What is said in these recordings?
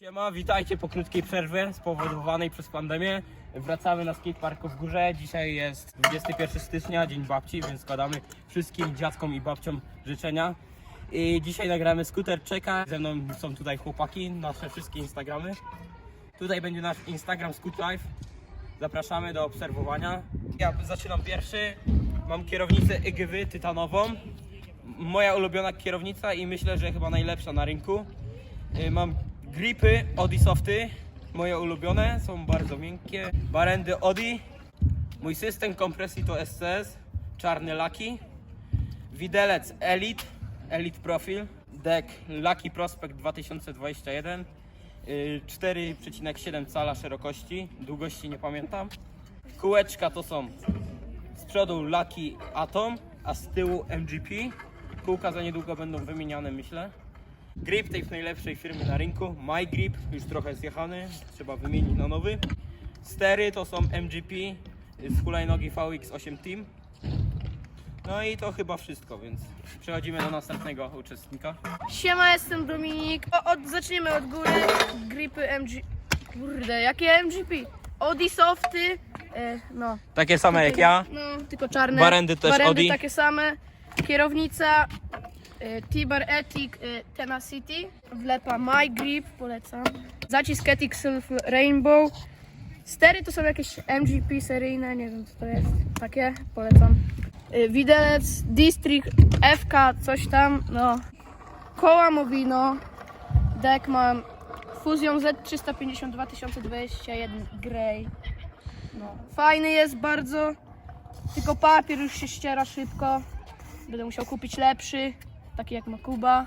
Siema, witajcie po krótkiej przerwie spowodowanej przez pandemię. Wracamy na skateparku w górze. Dzisiaj jest 21 stycznia, Dzień Babci, więc składamy wszystkim dziadkom i babciom życzenia. I dzisiaj nagramy skuter czeka. Ze mną są tutaj chłopaki, nasze wszystkie Instagramy. Tutaj będzie nasz Instagram Scoot Life. Zapraszamy do obserwowania. Ja zaczynam pierwszy. Mam kierownicę EGW tytanową. Moja ulubiona kierownica i myślę, że chyba najlepsza na rynku. Y, Mam gripy Odi Softy, moje ulubione, są bardzo miękkie. Barendy Odi. Mój system kompresji to SCS, czarny Lucky. Widelec Elite, Elite Profil. Deck Lucky Prospect 2021. y, 4,7 cala szerokości, długości nie pamiętam. Kółeczka to są z przodu Lucky Atom, a z tyłu MGP. Kółka za niedługo będą wymieniane, myślę. Grip tej najlepszej firmy na rynku, My Grip, już trochę zjechany, trzeba wymienić na nowy. Stery to są MGP z hulajnogi VX8 Team. No i to chyba wszystko, więc przechodzimy do następnego uczestnika. Siema, jestem Dominik. O, od, zaczniemy od góry. Gripy MG... Kurde, jakie MGP? Audi Softy. E, no. Takie same jak ja. No, tylko czarne. Barendy też Barendy Audi. takie same. Kierownica e, T-Bar Ethic e, Tenacity. Wlepa My Grip, polecam. Zacisk Ethic Silver Rainbow. Stery to są jakieś MGP seryjne, nie wiem co to jest. Takie, polecam. E, Widelec District FK, coś tam, no. Koła Movino. Deck mam Fusion Z350 2021 Grey. No. Fajny jest bardzo. Tylko papier już się ściera szybko. Będę musiał kupić lepszy, taki jak ma Kuba.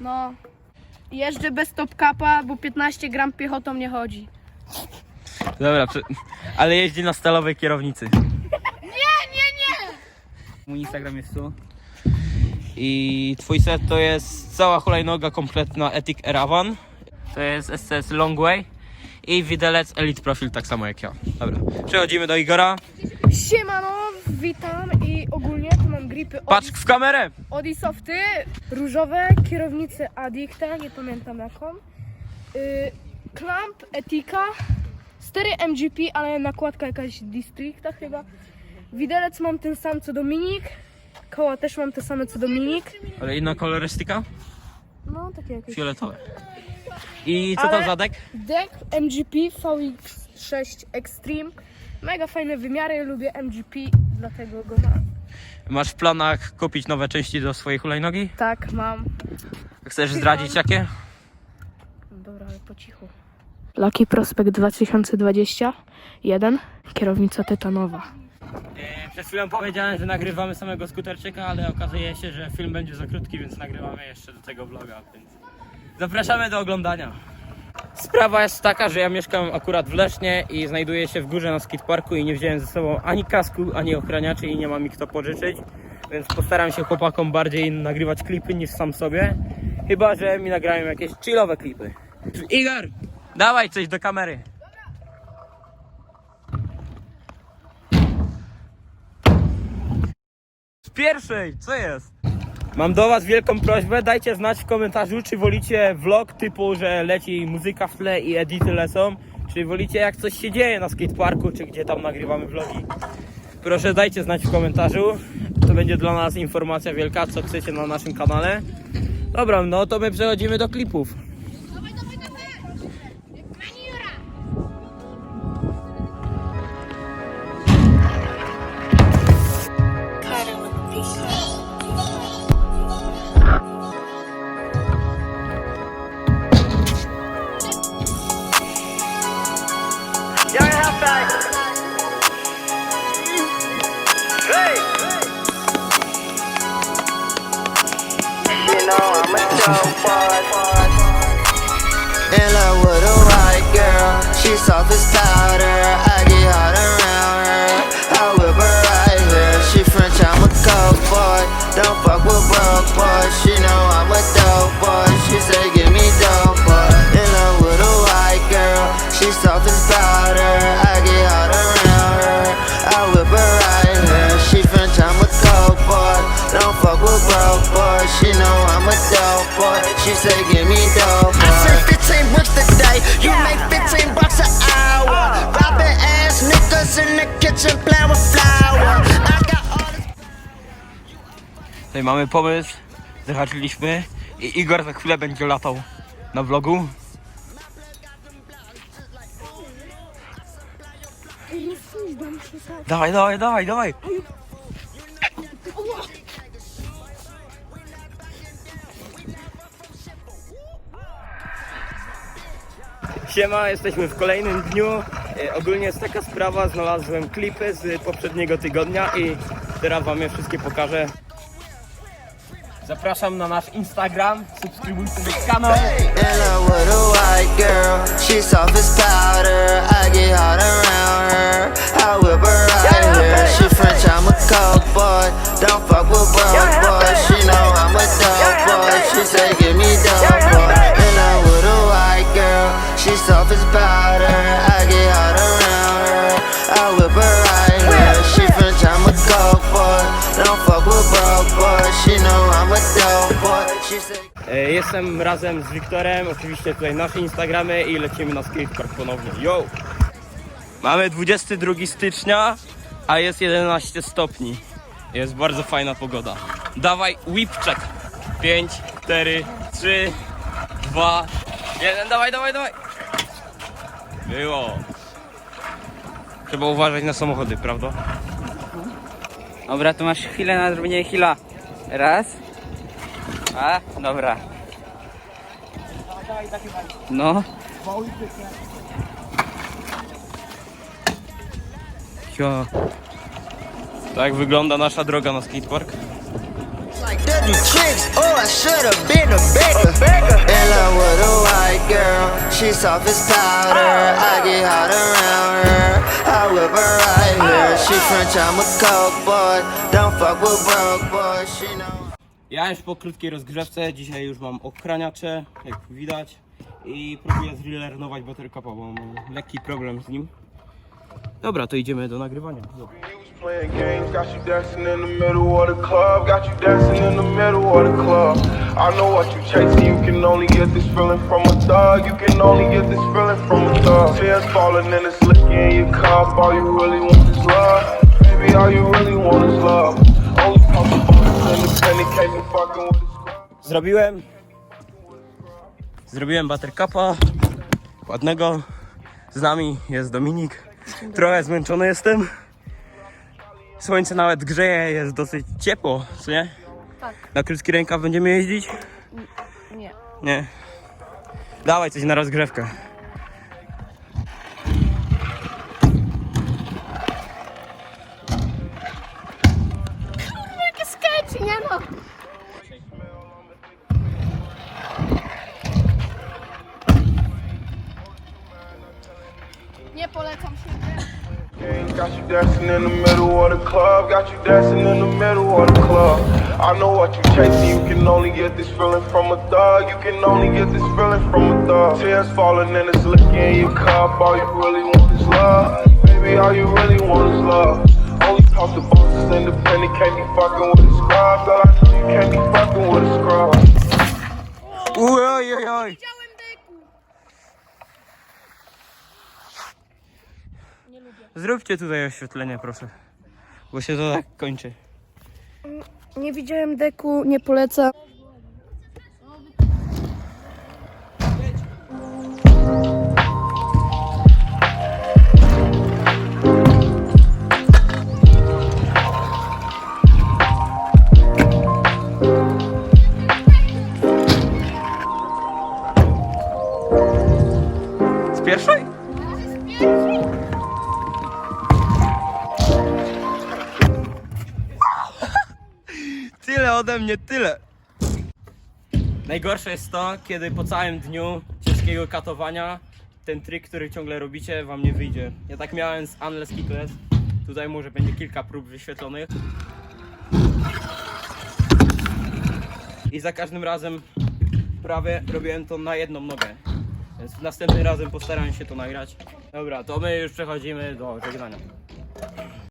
No. Jeżdżę bez top capa, bo 15 gram piechotą nie chodzi. Dobra, prze- ale jeździ na stalowej kierownicy. Nie, nie, nie! Mój Instagram jest tu. I twój set to jest cała hulajnoga kompletna Ethic Erawan. To jest SCS Longway. I widelec Elite Profil tak samo jak ja. Dobra, przechodzimy do Igora. Siemano, witam gripy Patrz w kamerę! Audi Softy, różowe, kierownicy Addicta, nie pamiętam jaką. Yy, Clamp Etika, stery MGP, ale nakładka jakaś Districta chyba. Widelec mam ten sam co Dominik, koła też mam te same co Dominik. Ale inna kolorystyka? No, takie jakieś. Fioletowe. I co to Ale- za dek? Deck MGP VX6 Extreme. Mega fajne wymiary, lubię MGP, dlatego go mam. Masz w planach kupić nowe części do swojej hulajnogi? Tak, mam. Chcesz zdradzić jakie? Dobra, ale po cichu. Lucky Prospect 2021, kierownica tytanowa. E, Przed chwilą powiedziałem, że nagrywamy samego skuterczyka, ale okazuje się, że film będzie za krótki, więc nagrywamy jeszcze do tego vloga, więc zapraszamy do oglądania. Sprawa jest taka, że ja mieszkam akurat w Lesznie i znajduję się w górze na skateparku i nie wziąłem ze sobą ani kasku, ani ochraniaczy i nie ma mi kto pożyczyć, więc postaram się chłopakom bardziej nagrywać klipy niż sam sobie, chyba że mi nagrają jakieś chillowe klipy. Igor, dawaj coś do kamery. Z pierwszej, co jest? Mam do was wielką prośbę, dajcie znać w komentarzu, czy wolicie vlog typu, że leci muzyka w tle i edity lecą, czy wolicie jak coś się dzieje na skateparku, czy gdzie tam nagrywamy vlogi. Proszę dajcie znać w komentarzu, to będzie dla nas informacja wielka, co chcecie na naszym kanale. Dobra, no to my przechodzimy do klipów. You know I'm a dope. In love with a white girl, she soft as powder. I get hot around her. I whip her right here. She French, I'm a coke boy. Don't fuck with broke boys. She know I'm a She say give me. I took the 15 bricks today. You make 15 bucks an hour. Robbing ass niggas in the kitchen playing with flour. I got all this. Tutaj mamy pomysł, zahaczyliśmy i Igor za chwilę będzie latał na vlogu. Dawaj, dawaj, dawaj, dawaj. Siema, jesteśmy w kolejnym dniu. E, Ogólnie jest taka sprawa, znalazłem klipy z poprzedniego tygodnia i teraz wam je wszystkie pokażę. Zapraszam na nasz Instagram, subskrybujcie kanał. Don't fuck with broke boys. She know I'm a boy. She say Jestem razem z Wiktorem, oczywiście tutaj nasze Instagramy i lecimy na skatepark ponownie. Yo! Mamy 22 stycznia, a jest 11 stopni. Jest bardzo fajna pogoda. Dawaj whip check. 5, 4, 3, 2, 1, dawaj, dawaj, dawaj. Było. Trzeba uważać na samochody, prawda? Dobra, tu masz chwilę na zrobienie chwila. Raz. A, dobra. No. Jo. Tak wygląda nasza droga na skatepark. she French, I'm a boy. Don't fuck with broke boys. She know. Ja już po krótkiej rozgrzewce, dzisiaj już mam okraniacze, jak widać i próbuję zrelearnować Buttercupa, bo mam lekki problem z nim. Dobra, to idziemy do nagrywania. You was playing games, got you dancing in the middle of the club, got you dancing in the middle of the club. I know what you chasing, you can only get this feeling from a thug, you can only get this feeling from a thug. Tears falling and it's licking in your cup, all you really want is love. Baby, all you really want is love. Zrobiłem Zrobiłem Buttercupa ładnego. Z nami jest Dominik. Trochę zmęczony jestem. Słońce nawet grzeje, jest dosyć ciepło, co nie? Tak. Na krótki rękaw będziemy jeździć? Nie. Nie. Dawaj coś na rozgrzewkę. Polecam się. Games, Got you dancing in the middle of the club, got you dancing in the middle of the club. I know what you chasing, you can only get this feeling from a thug, you can only get this feeling from a thug. Tears falling and it's licking in your cup, all you really want is love. Baby, all you really want is love. Only talk to bosses, independent, can't be fucking with a scrub. Girl, I know you can't be fucking with a scrub. Uj, oj, oj, oj. Zróbcie tutaj oświetlenie, proszę. Bo się to tak kończy. Nie widziałem deku, nie polecam. Z pierwszej? Ode mnie, tyle. Najgorsze jest to, kiedy po całym dniu ciężkiego katowania ten trik, który ciągle robicie, wam nie wyjdzie. Ja tak miałem z Unless Kickless. Tutaj może będzie kilka prób wyświetlonych. I za każdym razem prawie robiłem to na jedną nogę. Więc następnym razem postaram się to nagrać. Dobra, to my już przechodzimy do żegnania.